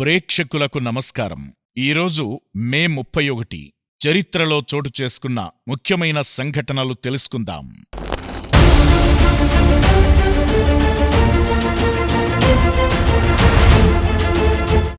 ప్రేక్షకులకు నమస్కారం. ఈరోజు మే ముప్పై ఒకటి చరిత్రలో చోటు చేసుకున్న ముఖ్యమైన సంఘటనలు తెలుసుకుందాం.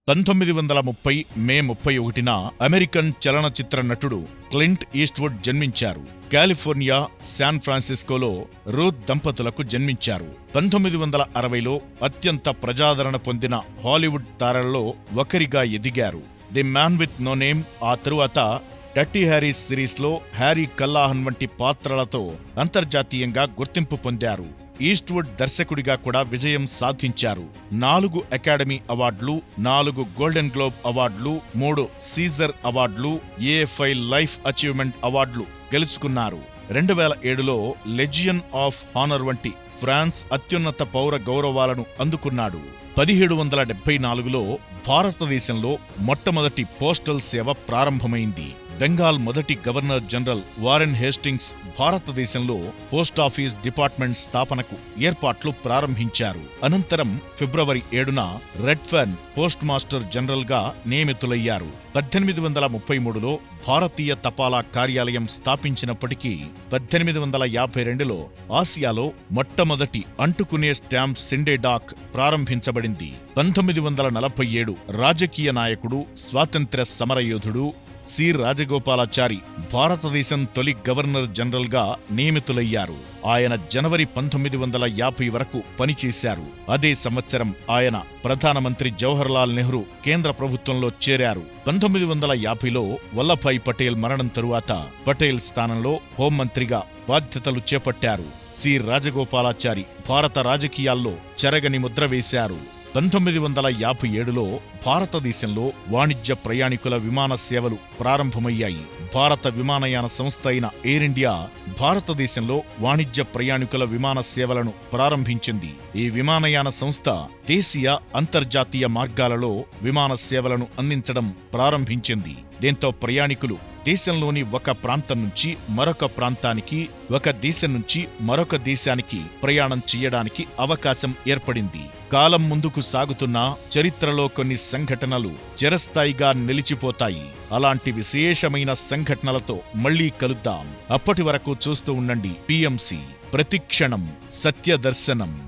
పంతొమ్మిది వందల ముప్పై మే ముప్పై ఒకటిన అమెరికన్ చలనచిత్ర నటుడు క్లింట్ ఈస్ట్వుడ్ జన్మించారు. కాలిఫోర్నియా శాన్ ఫ్రాన్సిస్కోలో రూత్ దంపతులకు జన్మించారు. పంతొమ్మిది వందల అరవైలో అత్యంత ప్రజాదరణ పొందిన హాలీవుడ్ తారల్లో ఒకరిగా ఎదిగారు. The man with no name ఆ తరువాత డట్టి హ్యారీస్ సిరీస్లో హ్యారీ కల్లాహన్ వంటి పాత్రలతో అంతర్జాతీయంగా గుర్తింపు పొందారు. ఈస్ట్వుడ్ దర్శకుడిగా కూడా విజయం సాధించారు. నాలుగు అకాడమీ అవార్డులు నాలుగు గోల్డెన్ గ్లోబ్ అవార్డులు మూడు సీజర్ అవార్డులు ఏఎఫ్ఐ లైఫ్ అచీవ్మెంట్ అవార్డులు గెలుచుకున్నారు. రెండు వేల ఏడులో లెజియన్ ఆఫ్ హానర్ వంటి ఫ్రాన్స్ అత్యున్నత పౌర గౌరవాలను అందుకున్నాడు. పదిహేడు వందల డెబ్బై నాలుగులో భారతదేశంలో మొట్టమొదటి పోస్టల్ సేవ ప్రారంభమైంది. బెంగాల్ మొదటి గవర్నర్ జనరల్ వారెన్ హేస్టింగ్స్ భారతదేశంలో పోస్టాఫీస్ డిపార్ట్మెంట్ స్థాపనకు ఏర్పాట్లు ప్రారంభించారు. అనంతరం ఫిబ్రవరి ఏడున రెడ్ఫర్న్ పోస్ట్ మాస్టర్ జనరల్గా నియమితులయ్యారు. పద్దెనిమిది వందల ముప్పై మూడులో భారతీయ తపాలా కార్యాలయం స్థాపించినప్పటికీ పద్దెనిమిది వందల యాభై రెండులో ఆసియాలో మొట్టమొదటి అంటుకునే స్టాంప్ సిండేడాక్ ప్రారంభించబడింది. పంతొమ్మిది వందల నలభై ఏడు రాజకీయ నాయకుడు స్వాతంత్ర్య సమరయోధుడు సి రాజగోపాలాచారి భారతదేశం తొలి గవర్నర్ జనరల్గా నియమితులయ్యారు. ఆయన జనవరి పంతొమ్మిది వందల యాభై వరకు పనిచేశారు. అదే సంవత్సరం ఆయన ప్రధానమంత్రి జవహర్లాల్ నెహ్రూ కేంద్ర ప్రభుత్వంలో చేరారు. పంతొమ్మిది వందల యాభైలో వల్లభాయ్ పటేల్ మరణం తరువాత పటేల్ స్థానంలో హోంమంత్రిగా బాధ్యతలు చేపట్టారు. సి రాజగోపాలాచారి భారత రాజకీయాల్లో చెరగని ముద్ర వేశారు. పంతొమ్మిది వందల యాభై ఏడులో భారతదేశంలో వాణిజ్య ప్రయాణికుల విమాన సేవలు ప్రారంభమయ్యాయి. భారత విమానయాన సంస్థ అయిన ఎయిర్ ఇండియా భారతదేశంలో వాణిజ్య ప్రయాణికుల విమాన సేవలను ప్రారంభించింది. ఈ విమానయాన సంస్థ దేశీయ అంతర్జాతీయ మార్గాలలో విమాన సేవలను అందించడం ప్రారంభించింది. దీంతో ప్రయాణికులు దేశంలోని ఒక ప్రాంతం నుంచి మరొక ప్రాంతానికి ఒక దేశం నుంచి మరొక దేశానికి ప్రయాణం చేయడానికి అవకాశం ఏర్పడింది. కాలం ముందుకు సాగుతున్న చరిత్రలో కొన్ని సంఘటనలు చిరస్థాయిగా నిలిచిపోతాయి. అలాంటి విశేషమైన సంఘటనలతో మళ్ళీ కలుద్దాం. అప్పటి వరకు చూస్తూ ఉండండి పిఎంసి. ప్రతిక్షణం సత్యదర్శనం.